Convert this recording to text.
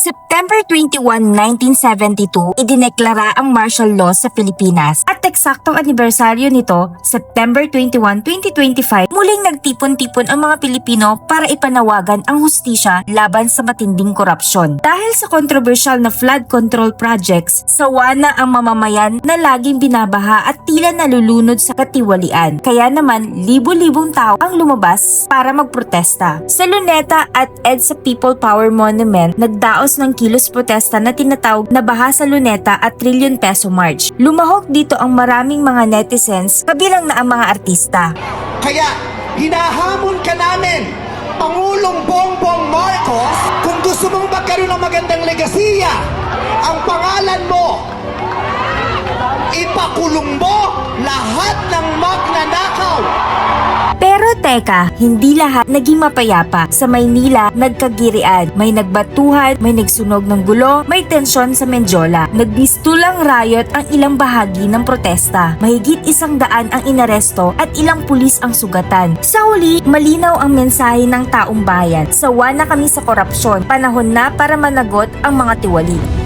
September 21, 1972, idineklara ang martial law sa Pilipinas. At eksaktong anibersaryo nito, September 21, 2025, muling nagtipon-tipon ang mga Pilipino para ipanawagan ang hustisya laban sa matinding korupsyon. Dahil sa controversial na flood control projects, sawa na ang mamamayan na laging binabaha at tila nalulunod sa katiwalian. Kaya naman, libo-libong tao ang lumabas para magprotesta. Sa Luneta at EDSA People Power Monument, nagdaos ng kilos protesta na tinatawag na Baha sa Luneta at Trillion Peso March. Lumahok dito ang maraming mga netizens, kabilang na ang mga artista. Kaya hinahamon ka namin, Pangulong Bongbong Marcos, kung gusto mong magkaroon ng magandang legasiya, teka, hindi lahat naging mapayapa. Sa Maynila, nagkagirian. May nagbatuhan, may nagsunog ng gulo, may tensyon sa Menjola. Nagbistulang riot ang ilang bahagi ng protesta. Mahigit isang daan ang inaresto at ilang pulis ang sugatan. Sa huli, malinaw ang mensahe ng taong bayan. Sawa na kami sa korupsyon. Panahon na para managot ang mga tiwali.